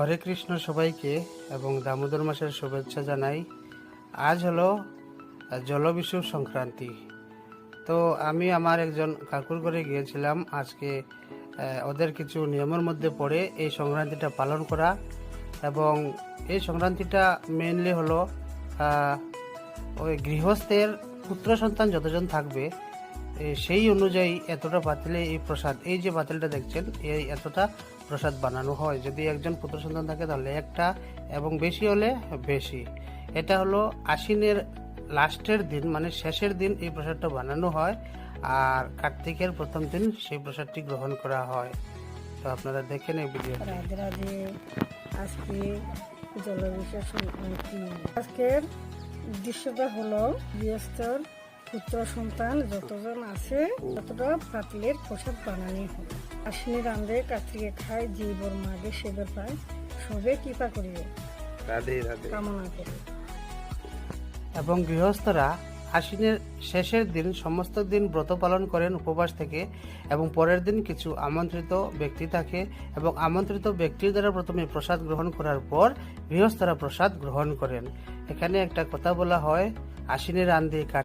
হরে কৃষ্ণ সবাইকে এবং দামোদর মাসের শুভেচ্ছা জানাই। আজ হলো জলবিষু সংক্রান্তি। তো আমি আমার একজন কাকুর ঘরে গিয়েছিলাম। আজকে ওদের কিছু নিয়মের মধ্যে পড়ে এই সংক্রান্তিটা পালন করা এবং এই সংক্রান্তিটা মেনলি হলো ওই গৃহস্থের পুত্র সন্তান যতজন থাকবে সেই অনুযায়ী এতটা পাতিলে এই প্রসাদ, এই যে পাতিলটা দেখছেন, এই এতটা প্রসাদ বানানো হয়। যদি একজন পুত্র সন্তান থাকে, তাহলে একটা এবং বেশি হলে বেশি। এটা হলো আশ্বিনের লাস্টের দিন মানে শেষের দিন এই প্রসাদটা বানানো হয়, আর কার্তিকের প্রথম দিন সেই প্রসাদটি গ্রহণ করা হয়। তো আপনারা দেখেন এই রাধে আজকে আজকের দৃশ্যটা হলো গৃহস্থর পুত্র সন্তান যতজন আছে ততটা পাতলের প্রসাদ বানানি হবে আশ্বিনী রান্ধে কার্তিকে খায় যে বর মাগে সেবার পায় সবে কৃপা করিবে। কামনা করি। এবং গৃহস্থরা আশ্বিনের শেষের দিন সমস্ত দিন ব্রত পালন করেন উপবাস থেকে এবং পরের দিন কিছু আমন্ত্রিত ব্যক্তি থাকে এবং আমন্ত্রিত ব্যক্তির দ্বারা প্রথমে প্রসাদ গ্রহণ করার পর গৃহস্থরা প্রসাদ গ্রহণ করেন। এখানে একটা কথা বলা হয় আশ্বিনের কাট